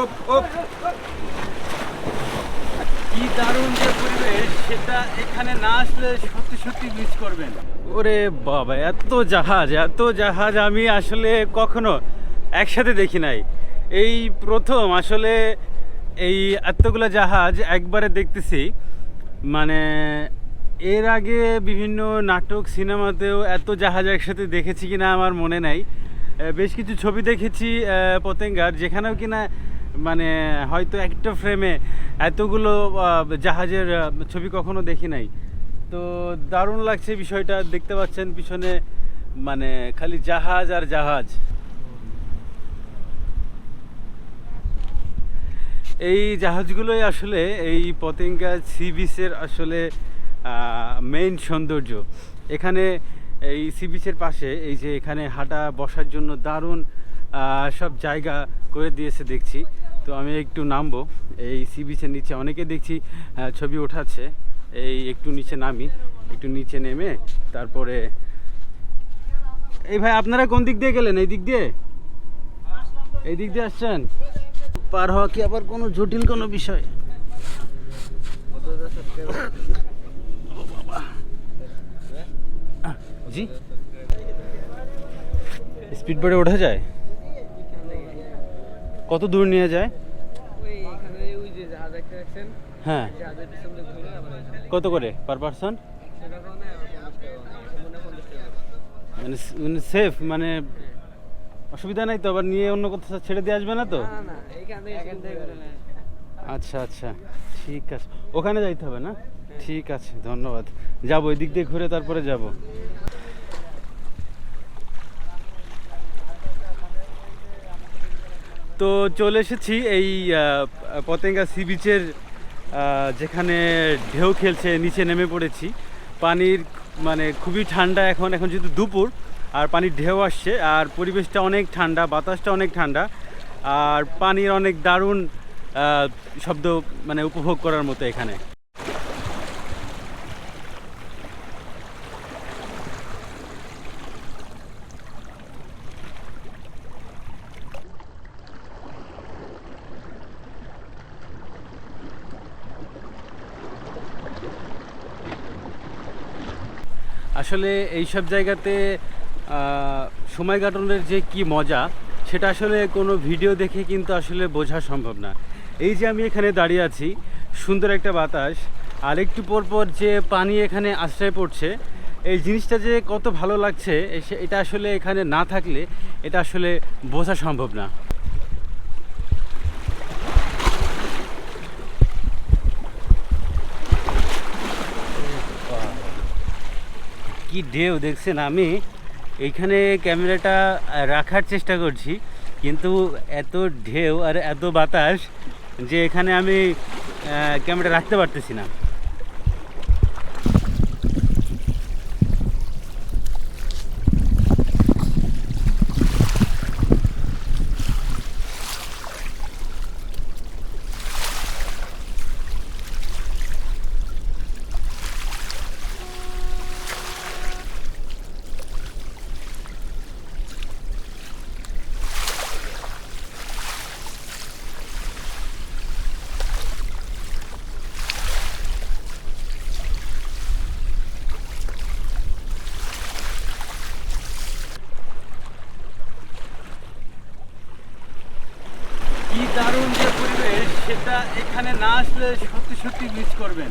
ওপ ওপ। কি দারুণ যে পরিবেশ, সেটা এখানে না আসলে সত্যি সত্যি মিস করবেন। ওরে বাবা, এত জাহাজ এত জাহাজ আমি আসলে কখনো একসাথে দেখি নাই। এই প্রথম আসলে এই এতগুলো জাহাজ একবারে দেখতেছি। মানে এর আগে বিভিন্ন নাটক, সিনেমাতেও এত জাহাজ একসাথে দেখেছি কিনা আমার মনে নাই। বেশ কিছু ছবি দেখেছি পতেঙ্গার, যেখানেও কিনা মানে হয়তো একটা ফ্রেমে এতগুলো জাহাজের ছবি কখনো দেখি নাই। তো দারুণ লাগছে বিষয়টা, দেখতে পাচ্ছেন পিছনে মানে খালি জাহাজ আর জাহাজ। এই জাহাজগুলোই আসলে, এই পতেঙ্গা সি বিচের আসলে মেইন সৌন্দর্য। এখানে এই সি বিচের পাশে, এই যে এখানে হাঁটা বসার জন্য দারুণ সব জায়গা করে দিয়েছে দেখছি। তো আমি একটু নামবো। এই সি বিচের নিচে অনেকে দেখছি ছবি ওঠাচ্ছে। এই একটু নিচে নামি, একটু নিচে নেমে, তারপরে এই ভাই, আপনারা কোন দিক দিয়ে গেলেন? এই দিক দিয়ে? এই দিক দিয়ে আসছেন? পার হওয়া কি আবার কোনো জটিল কোনো বিষয়? জি। স্পিড বোর্ডে ওঠা যায়? কত দূর নিয়ে যায়? হ্যাঁ। কত করে পার পারসন মনে হয় টাকা মানে সেফ মানে অসুবিধা নাই তো আবার নিয়ে অন্য কোথাও ছেড়ে দিয়ে আসবে না তো। আচ্ছা আচ্ছা ঠিক আছে। ওখানে যাইতে হবে না? ঠিক আছে ধন্যবাদ। যাব ওই দিক দিয়ে ঘুরে তারপরে যাব। তো চলে এসেছি এই পতেঙ্গা সি বিচের যেখানে ঢেউ খেলছে, নিচে নেমে পড়েছি। পানির মানে খুবই ঠান্ডা এখন এখন যেহেতু দুপুর, আর পানির ঢেউ আসছে, আর পরিবেশটা অনেক ঠান্ডা, বাতাসটা অনেক ঠান্ডা, আর পানির অনেক দারুণ শব্দ মানে উপভোগ করার মতো এখানে। আসলে এই সব জায়গাতে সময় কাটানোর যে কি মজা, সেটা আসলে কোনো ভিডিও দেখে কিন্তু আসলে বোঝা সম্ভব না। এই যে আমি এখানে দাঁড়িয়ে আছি, সুন্দর একটা বাতাস, আর একটু পর পর যে পানি এখানে আশ্রয় পড়ছে, এই জিনিসটা যে কত ভালো লাগছে এটা আসলে এখানে না থাকলে, এটা আসলে বোঝা সম্ভব না। কি ঢেউ দেখছেন আমি? এইখানে ক্যামেরাটা রাখার চেষ্টা করছি, কিন্তু এত ঢেউ আর এত বাতাস যে এখানে আমি ক্যামেরা রাখতে পারতেছি না কি দারুণ যে পরিবেশ সেটা এখানে না আসলে সত্যি সত্যি মিস করবেন।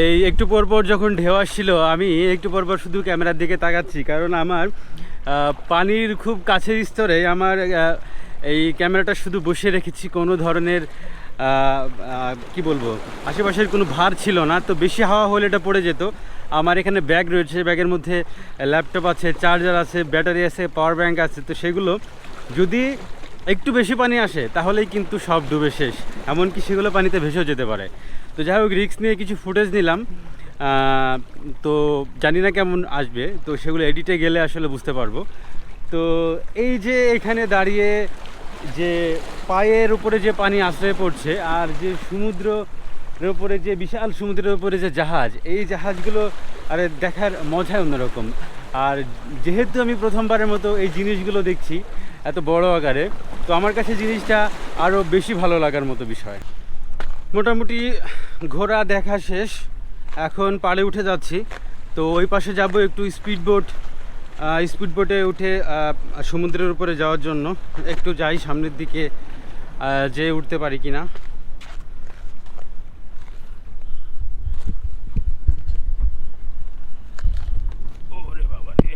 এই একটু পর পর যখন ঢেউ আসছিল, আমি একটু পর পর শুধু ক্যামেরার দিকে তাকাচ্ছি। কারণ আমার পানির খুব কাছের স্তরে আমার এই ক্যামেরাটা শুধু বসিয়ে রেখেছি। কোনো ধরনের কি বলব, আশেপাশের কোনো ভার ছিল না। তো বেশি হাওয়া হলে এটা পড়ে যেত। আমার এখানে ব্যাগ রয়েছে ব্যাগের মধ্যে ল্যাপটপ আছে, চার্জার আছে, ব্যাটারি আছে, পাওয়ার ব্যাঙ্ক আছে। তো সেগুলো যদি একটু বেশি পানি আসে, তাহলেই কিন্তু সব ডুবে শেষ। এমনকি সেগুলো পানিতে ভেসেও যেতে পারে। তো যাই হোক রিক্স নিয়ে কিছু ফুটেজ নিলাম। তো জানি না কেমন আসবে, তো সেগুলো এডিটে গেলে আসলে বুঝতে পারব। তো এই যে এখানে দাঁড়িয়ে যে পায়ের উপরে যে পানি আশ্রয় পড়ছে, আর যে সমুদ্রের উপরে যে, বিশাল সমুদ্রের উপরে যে জাহাজ, এই জাহাজগুলো, আরে, দেখার মজাই অন্যরকম। আর যেহেতু আমি প্রথমবারের মতো এই জিনিসগুলো দেখছি, এত বড় আকারে, তো আমার কাছে জিনিসটা আরও বেশি ভালো লাগার মতো বিষয়। মোটামুটি ঘোরা দেখা শেষ। এখন পাড়ে উঠে যাচ্ছি। তো ওই পাশে যাব একটু স্পিড বোট স্পিড বোটে উঠে সমুদ্রের উপরে যাওয়ার জন্য। একটু যাই সামনের দিকে যে উঠতে পারি কি না ওরে বাবা রে।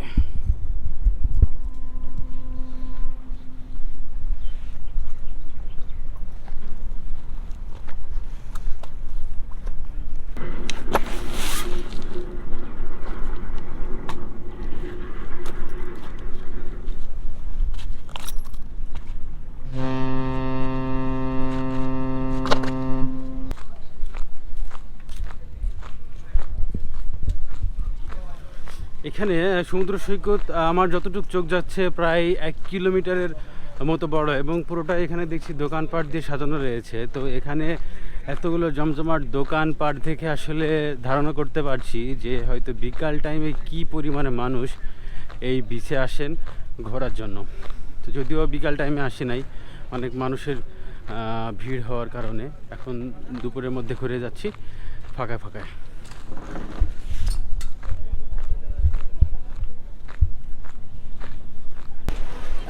এখানে সমুদ্র সৈকত আমার যতটুকু চোখ যাচ্ছে প্রায় এক কিলোমিটারের মতো বড় এবং পুরোটা এখানে দেখছি দোকানপাট দিয়ে সাজানো রয়েছে। তো এখানে এতগুলো জমজমাট দোকানপাট দেখে আসলে ধারণা করতে পারছি যে হয়তো বিকাল টাইমে কি পরিমাণে মানুষ এই বিচে আসেন ঘোরার জন্য। তো যদিও বিকাল টাইমে আসে নাই, অনেক মানুষের ভিড় হওয়ার কারণে এখন দুপুরের মধ্যে ঘুরে যাচ্ছি ফাঁকায় ফাঁকায়।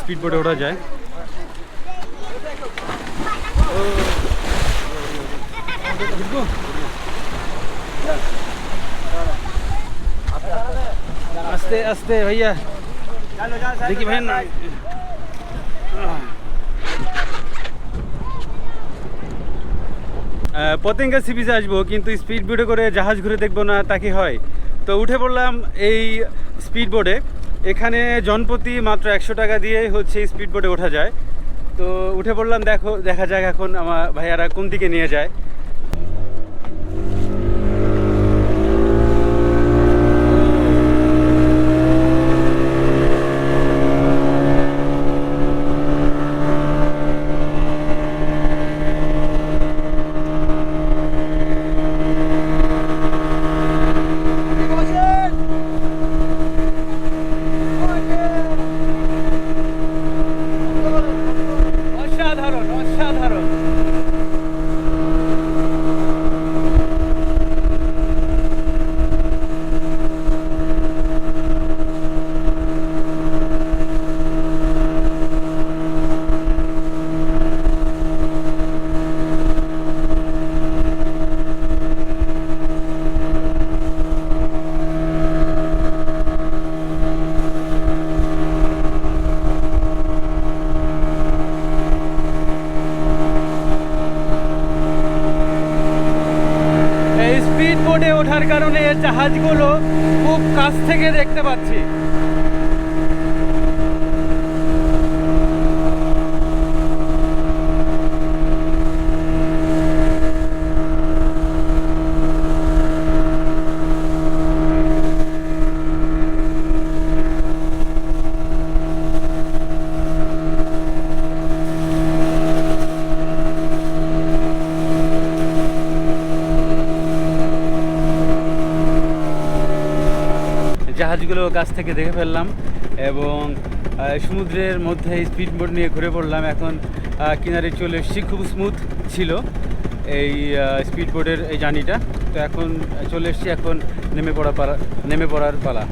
স্পিড বোর্ডে ওঠা যায়। আস্তে আস্তে ভাইয়া। দেখি ভাই না। পতেঙ্গা সি বিচে আসব, কিন্তু স্পিড বোটে করে জাহাজ ঘুরে দেখব না, তা কি হয়? তো উঠে পড়লাম এই স্পিড বোটে এখানে জনপ্রতি মাত্র একশো টাকা দিয়েই হচ্ছে স্পিড বোটে ওঠা যায়। তো উঠে পড়লাম, দেখো, দেখা যাক এখন আমার ভাইয়ারা কোন দিকে নিয়ে যায় অসাধারণ অসাধারণ এই স্পিড বোটে ওঠার কারণে জাহাজগুলো খুব কাছ থেকে দেখতে পাচ্ছি। কাছ থেকে দেখে ফেললাম এবং সমুদ্রের মধ্যে স্পিড বোট নিয়ে ঘুরে পড়লাম। এখন কিনারে চলে এসেছি। খুব স্মুথ ছিল এই স্পিড বোটের এই জার্নিটা। তো এখন চলে এসেছি এখন নেমে পড়া পালা নেমে পড়ার পালা।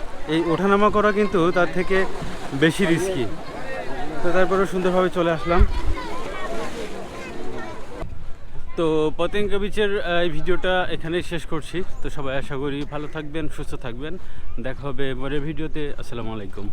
এই ওঠানামা করা কিন্তু তার থেকে বেশি রিস্কি তো তারপরে সুন্দরভাবে চলে আসলাম। তো পতেঙ্গা বিচের এই ভিডিওটা এখানেই শেষ করছি। তো সবাই আশা করি ভালো থাকবেন, সুস্থ থাকবেন। দেখা হবে পরের ভিডিওতে। আসসালামু আলাইকুম।